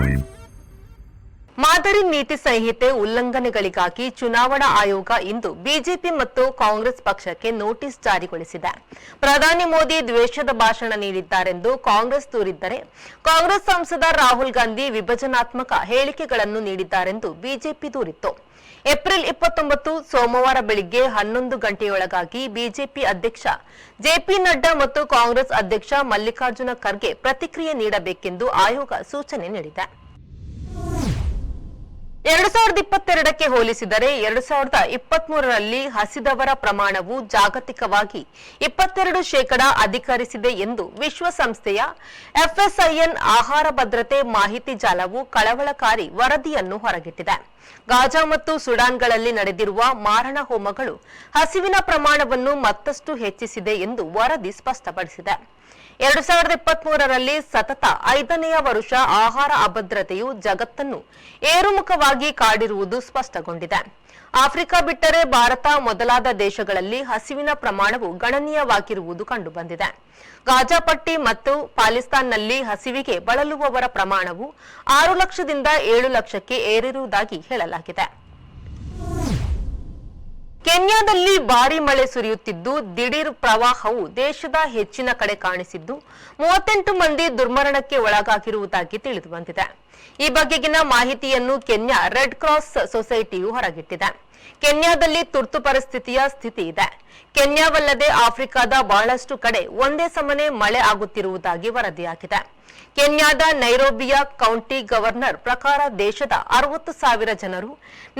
time. ಮಾದರಿ ನೀತಿ ಸಂಹಿತೆ ಉಲ್ಲಂಘನೆಗಳಿಗಾಗಿ ಚುನಾವಣಾ ಆಯೋಗ ಇಂದು ಬಿಜೆಪಿ ಮತ್ತು ಕಾಂಗ್ರೆಸ್ ಪಕ್ಷಕ್ಕೆ ನೋಟಿಸ್ ಜಾರಿಗೊಳಿಸಿದೆ. ಪ್ರಧಾನಿ ಮೋದಿ ದ್ವೇಷದ ಭಾಷಣ ನೀಡಿದ್ದಾರೆಂದು ಕಾಂಗ್ರೆಸ್ ದೂರಿದ್ದರೆ ಕಾಂಗ್ರೆಸ್ ಸಂಸದ ರಾಹುಲ್ ಗಾಂಧಿ ವಿಭಜನಾತ್ಮಕ ಹೇಳಿಕೆಗಳನ್ನು ನೀಡಿದ್ದಾರೆಂದು ಬಿಜೆಪಿ ದೂರಿತ್ತು. ಏಪ್ರಿಲ್ ಇಪ್ಪತ್ತೊಂಬತ್ತು ಸೋಮವಾರ ಬೆಳಿಗ್ಗೆ ಹನ್ನೊಂದು ಗಂಟೆಯೊಳಗಾಗಿ ಬಿಜೆಪಿ ಅಧ್ಯಕ್ಷ ಜೆಪಿ ನಡ್ಡಾ ಮತ್ತು ಕಾಂಗ್ರೆಸ್ ಅಧ್ಯಕ್ಷ ಮಲ್ಲಿಕಾರ್ಜುನ ಖರ್ಗೆ ಪ್ರತಿಕ್ರಿಯೆ ನೀಡಬೇಕೆಂದು ಆಯೋಗ ಸೂಚನೆ ನೀಡಿದೆ. ಎರಡು ಸಾವಿರದ ಇಪ್ಪತ್ತೆರಡಕ್ಕೆ ಹೋಲಿಸಿದರೆ ಎರಡ್ ಸಾವಿರದ ಇಪ್ಪತ್ಮೂರರಲ್ಲಿ ಹಸಿದವರ ಪ್ರಮಾಣವು ಜಾಗತಿಕವಾಗಿ ಇಪ್ಪತ್ತೆರಡು ಶೇಕಡಾ ಅಧಿಕರಿಸಿದೆ ಎಂದು ವಿಶ್ವಸಂಸ್ಥೆಯ ಎಫ್ಎಸ್ಐಎನ್ ಆಹಾರ ಭದ್ರತೆ ಮಾಹಿತಿ ಜಾಲವು ಕಳವಳಕಾರಿ ವರದಿಯನ್ನು ಹೊರಗಿಟ್ಟಿದೆ. ಗಾಜಾ ಮತ್ತು ಸುಡಾನ್ಗಳಲ್ಲಿ ನಡೆದಿರುವ ಮಾರಣ ಹೋಮಗಳು ಹಸಿವಿನ ಪ್ರಮಾಣವನ್ನು ಮತ್ತಷ್ಟು ಹೆಚ್ಚಿಸಿದೆ ಎಂದು ವರದಿ ಸ್ಪಷ್ಟಪಡಿಸಿದೆ. ಎರಡು ಸಾವಿರದ ಇಪ್ಪತ್ತ್ ಮೂರರಲ್ಲಿ ಸತತ ಐದನೆಯ ವರುಷ ಆಹಾರ ಅಭದ್ರತೆಯು ಜಗತ್ತನ್ನು ಏರುಮುಖವಾಗಿ ಕಾಡಿರುವುದು ಸ್ಪಷ್ಟಗೊಂಡಿದೆ. ಆಫ್ರಿಕಾ ಬಿಟ್ಟರೆ ಭಾರತ ಮೊದಲಾದ ದೇಶಗಳಲ್ಲಿ ಹಸಿವಿನ ಪ್ರಮಾಣವು ಗಣನೀಯವಾಗಿರುವುದು ಕಂಡುಬಂದಿದೆ. ಗಾಜಾಪಟ್ಟಿ ಮತ್ತು ಪಾಕಿಸ್ತಾನ್ನಲ್ಲಿ ಹಸಿವಿಗೆ ಬಳಲುವವರ ಪ್ರಮಾಣವು ಆರು ಲಕ್ಷದಿಂದ ಏಳು ಲಕ್ಷಕ್ಕೆ ಏರಿರುವುದಾಗಿ ಹೇಳಲಾಗಿದೆ. ಕೆನ್ಯಾದಲ್ಲಿ ಭಾರಿ ಮಳೆ ಸುರಿಯುತ್ತಿದ್ದು, ದಿಢೀರ್ ಪ್ರವಾಹವು ದೇಶದ ಹೆಚ್ಚಿನ ಕಡೆ ಕಾಣಿಸಿದ್ದು, ಮೂವತ್ತೆಂಟು ಮಂದಿ ದುರ್ಮರಣಕ್ಕೆ ಒಳಗಾಗಿರುವುದಾಗಿ ತಿಳಿದುಬಂದಿದೆ ಈ ಬಗೆಗಿನ ಮಾಹಿತಿಯನ್ನು ಕೆನ್ಯಾ ರೆಡ್ ಕ್ರಾಸ್ ಸೊಸೈಟಿಯು ಹೊರಗಿಟ್ಟಿದೆ. ಕೆನ್ಯಾದಲ್ಲಿ ತುರ್ತು ಪರಿಸ್ಥಿತಿಯ ಸ್ಥಿತಿ ಇದೆ. ಕೆನ್ಯಾವಲ್ಲದೆ ಆಫ್ರಿಕಾದ ಬಹಳಷ್ಟು ಕಡೆ ಒಂದೇ ಸಮನೆ ಮಳೆ ಆಗುತ್ತಿರುವುದಾಗಿ ವರದಿಯಾಗಿದೆ. ಕೆನ್ಯಾದ ನೈರೋಬಿಯ ಕೌಂಟಿ ಗವರ್ನರ್ ಪ್ರಕಾರ ದೇಶದ ಅರವತ್ತು ಸಾವಿರ ಜನರು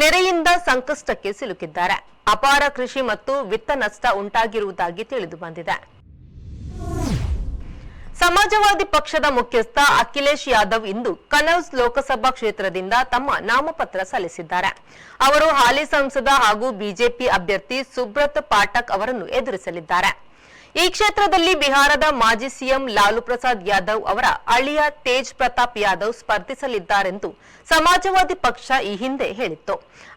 ನೆರೆಯಿಂದ ಸಂಕಷ್ಟಕ್ಕೆ ಸಿಲುಕಿದ್ದಾರೆ. ಅಪಾರ ಕೃಷಿ ಮತ್ತು ವಿತ್ತ ನಷ್ಟ ಉಂಟಾಗಿರುವುದಾಗಿ ತಿಳಿದುಬಂದಿದೆ. ಸಮಾಜವಾದಿ ಪಕ್ಷದ ಮುಖ್ಯಸ್ಥ ಅಖಿಲೇಶ್ ಯಾದವ್ ಇಂದು ಕನೌಜ್ ಲೋಕಸಭಾ ಕ್ಷೇತ್ರದಿಂದ ತಮ್ಮ ನಾಮಪತ್ರ ಸಲ್ಲಿಸಿದ್ದಾರೆ. ಅವರು ಹಾಲಿ ಸಂಸದ ಹಾಗೂ ಬಿಜೆಪಿ ಅಭ್ಯರ್ಥಿ ಸುಬ್ರತ್ ಪಾಠಕ್ ಅವರನ್ನು ಎದುರಿಸಲಿದ್ದಾರೆ. ಈ ಕ್ಷೇತ್ರದಲ್ಲಿ ಬಿಹಾರದ ಮಾಜಿ ಸಿಎಂ ಲಾಲು ಪ್ರಸಾದ್ ಯಾದವ್ ಅವರ ಅಳಿಯ ತೇಜ್ ಪ್ರತಾಪ್ ಯಾದವ್ ಸ್ಪರ್ಧಿಸಲಿದ್ದಾರೆಂದು ಸಮಾಜವಾದಿ ಪಕ್ಷ ಈ ಹಿಂದೆ ಹೇಳಿತ್ತು.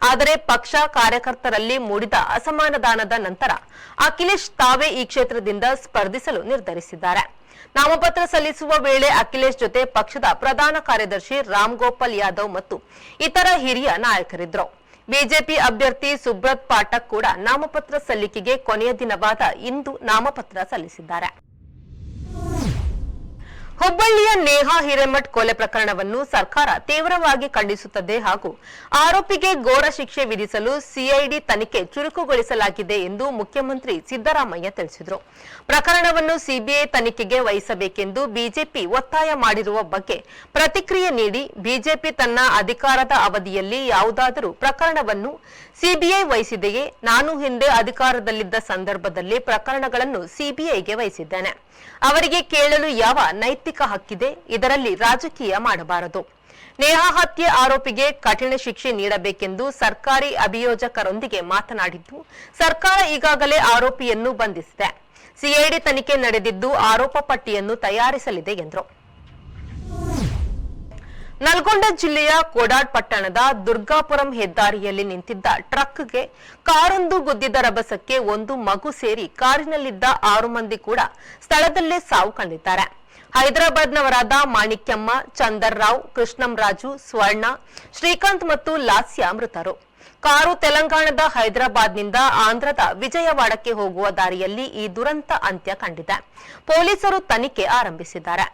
ಆದರೆ ಪಕ್ಷ ಕಾರ್ಯಕರ್ತರಲ್ಲಿ ಮೂಡಿದ ಅಸಮಾಧಾನದ ನಂತರ ಅಖಿಲೇಶ್ ತಾವೇ ಈ ಕ್ಷೇತ್ರದಿಂದ ಸ್ಪರ್ಧಿಸಲು ನಿರ್ಧರಿಸಿದ್ದಾರೆ. ನಾಮಪತ್ರ ಸಲ್ಲಿಸುವ ವೇಳೆ ಅಖಿಲೇಶ್ ಜೊತೆ ಪಕ್ಷದ ಪ್ರಧಾನ ಕಾರ್ಯದರ್ಶಿ ರಾಮ್ ಗೋಪಾಲ್ ಯಾದವ್ ಮತ್ತು ಇತರ ಹಿರಿಯ ನಾಯಕರಿದ್ದರು. ಬಿಜೆಪಿ ಅಭ್ಯರ್ಥಿ ಸುಬ್ರತ್ ಪಾಠಕ್ ಕೂಡ ನಾಮಪತ್ರ ಸಲ್ಲಿಕೆಗೆ ಕೊನೆಯ ದಿನವಾದ ಇಂದು ನಾಮಪತ್ರ ಸಲ್ಲಿಸಿದ್ದಾರೆ. ಹುಬ್ಬಳ್ಳಿಯ ನೇಹಾ ಹಿರೇಮಠ್ ಕೊಲೆ ಪ್ರಕರಣವನ್ನು ಸರ್ಕಾರ ತೀವ್ರವಾಗಿ ಖಂಡಿಸುತ್ತದೆ ಹಾಗೂ ಆರೋಪಿಗೆ ಘೋರ ಶಿಕ್ಷೆ ವಿಧಿಸಲು ಸಿಐಡಿ ತನಿಖೆ ಚುರುಕುಗೊಳಿಸಲಾಗಿದೆ ಎಂದು ಮುಖ್ಯಮಂತ್ರಿ ಸಿದ್ದರಾಮಯ್ಯ ತಿಳಿಸಿದರು. ಪ್ರಕರಣವನ್ನು ಸಿಬಿಐ ತನಿಖೆಗೆ ವಹಿಸಬೇಕೆಂದು ಬಿಜೆಪಿ ಒತ್ತಾಯ ಮಾಡಿರುವ ಬಗ್ಗೆ ಪ್ರತಿಕ್ರಿಯೆ ನೀಡಿ ಬಿಜೆಪಿ ತನ್ನ ಅಧಿಕಾರದ ಅವಧಿಯಲ್ಲಿ ಯಾವುದಾದರೂ ಪ್ರಕರಣವನ್ನು ಸಿಬಿಐ ವಹಿಸಿದೆಯೇ? ನಾನು ಹಿಂದೆ ಅಧಿಕಾರದಲ್ಲಿದ್ದ ಸಂದರ್ಭದಲ್ಲಿ ಪ್ರಕರಣಗಳನ್ನು ಸಿಬಿಐಗೆ ವಹಿಸಿದ್ದೇನೆ. ಅವರಿಗೆ ಕೇಳಲು ಯಾವ ನೈತಿಕ ಹಕ್ಕಿದೆ, ಇದರಲ್ಲಿ ರಾಜಕೀಯ ಮಾಡಬಾರದು. ನೇಹಾ ಹತ್ಯೆ ಆರೋಪಿಗೆ ಕಠಿಣ ಶಿಕ್ಷೆ ನೀಡಬೇಕೆಂದು ಸರ್ಕಾರಿ ಅಭಿಯೋಜಕರೊಂದಿಗೆ ಮಾತನಾಡಿದ್ದು, ಸರ್ಕಾರ ಈಗಾಗಲೇ ಆರೋಪಿಯನ್ನು ಬಂಧಿಸಿದೆ. ಸಿಐಡಿ ತನಿಖೆ ನಡೆದಿದ್ದು ಆರೋಪ ಪಟ್ಟಿಯನ್ನು ತಯಾರಿಸಲಿದೆ ಎಂದರು. ನಲ್ಗೊಂಡ ಜಿಲ್ಲೆಯ ಕೋಡಾಡ್ ಪಟ್ಟಣದ ದುರ್ಗಾಪುರಂ ಹೆದ್ದಾರಿಯಲ್ಲಿ ನಿಂತಿದ್ದ ಟ್ರಕ್ಗೆ ಕಾರೊಂದು ಗುದ್ದಿದ ರಭಸಕ್ಕೆ ಒಂದು ಮಗು ಸೇರಿ ಕಾರಿನಲ್ಲಿದ್ದ ಆರು ಮಂದಿ ಕೂಡ ಸ್ಥಳದಲ್ಲೇ ಸಾವು ಕಂಡಿದ್ದಾರೆ. ಹೈದರಾಬಾದ್ನವರಾದ ಮಾಣಿಕ್ಯಮ್ಮ ಚಂದರ್ ರಾವ್ ಕೃಷ್ಣಂರಾಜು, ಸ್ವರ್ಣ, ಶ್ರೀಕಾಂತ್ ಮತ್ತು ಲಾಸ್ಯ ಮೃತರು. ಕಾರು ತೆಲಂಗಾಣದ ಹೈದರಾಬಾದ್ನಿಂದ ಆಂಧ್ರದ ವಿಜಯವಾಡಕ್ಕೆ ಹೋಗುವ ದಾರಿಯಲ್ಲಿ ಈ ದುರಂತ ಅಂತ್ಯ ಕಂಡಿದೆ. ಪೊಲೀಸರು ತನಿಖೆ ಆರಂಭಿಸಿದ್ದಾರೆ.